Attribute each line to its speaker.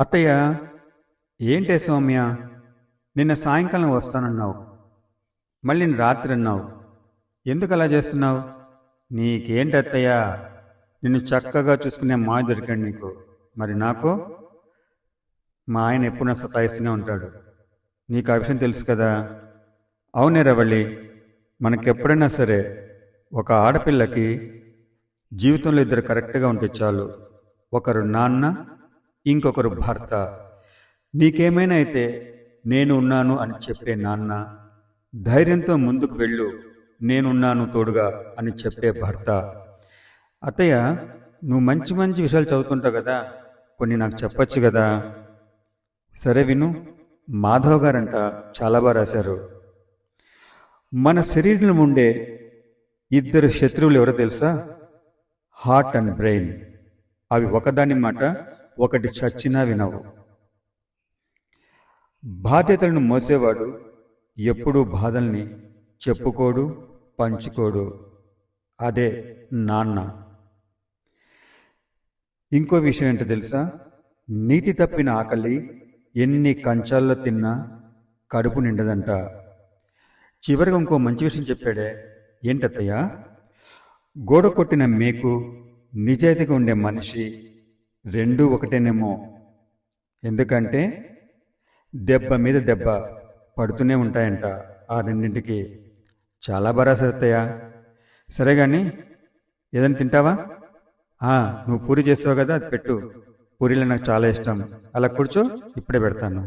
Speaker 1: అత్తయ్య ఏంటే సౌమ్య? నిన్న సాయంకాలం వస్తానన్నావు. మళ్ళీ రాత్రి అన్నావు ఎందుకు అలా చేస్తున్నావు? నీకేంటి అత్తయ్య? నిన్ను చక్కగా చూసుకునే మా దొరికాడు నీకు. మరి నాకు? మా ఆయన ఎప్పుడు సతాయిస్తూనే ఉంటాడు. నీకు ఆ విషయం తెలుసు కదా. అవునే రవళి మనకెప్పుడైనా సరే ఒక ఆడపిల్లకి జీవితంలో ఇద్దరు కరెక్ట్గా ఉంటే చాలు. ఒకరు నాన్న ఇంకొకరు భర్త. నీకేమైనా అయితే నేను ఉన్నాను అని చెప్పే నాన్న ధైర్యంతో ముందుకు వెళ్ళు నేనున్నాను తోడుగా అని చెప్పే భర్త. అత్తయ్య నువ్వు మంచి మంచి విషయాలు చదువుతుంటావు కదా కొన్ని నాకు చెప్పచ్చు కదా? సరే విను మాధవ్ గారంట చాలా బాగా రాశారు. మన శరీరంలో ఉండే ఇద్దరు శత్రువులు ఎవరో తెలుసా? Heart and brain. అవి ఒకదాని మాట ఒకటి చచ్చినా వినవు. బాధ్యతలను మోసేవాడు ఎప్పుడూ బాధల్ని చెప్పుకోడు పంచుకోడు. అదే నాన్న. ఇంకో విషయం ఏంటో తెలుసా? నీతి తప్పిన ఆకలి ఎన్ని కంచాల్లో తిన్నా కడుపు నిండదంట. చివరిగా ఇంకో మంచి విషయం చెప్పాడే ఏంటత్తయ్యా? గోడ కొట్టిన మేకు నిజాయితీగా ఉండే మనిషి రెండు ఒకటేనేమో. ఎందుకంటే దెబ్బ మీద దెబ్బ పడుతూనే ఉంటాయంట ఆ రెండింటికి. చాలా బరాసత్తయ్యా సరే కానీ ఏదైనా తింటావా? నువ్వు పూరి చేస్తావు కదా అది పెట్టు. పూరీలు నాకు చాలా ఇష్టం. అలా కూర్చో ఇప్పుడే పెడతాను.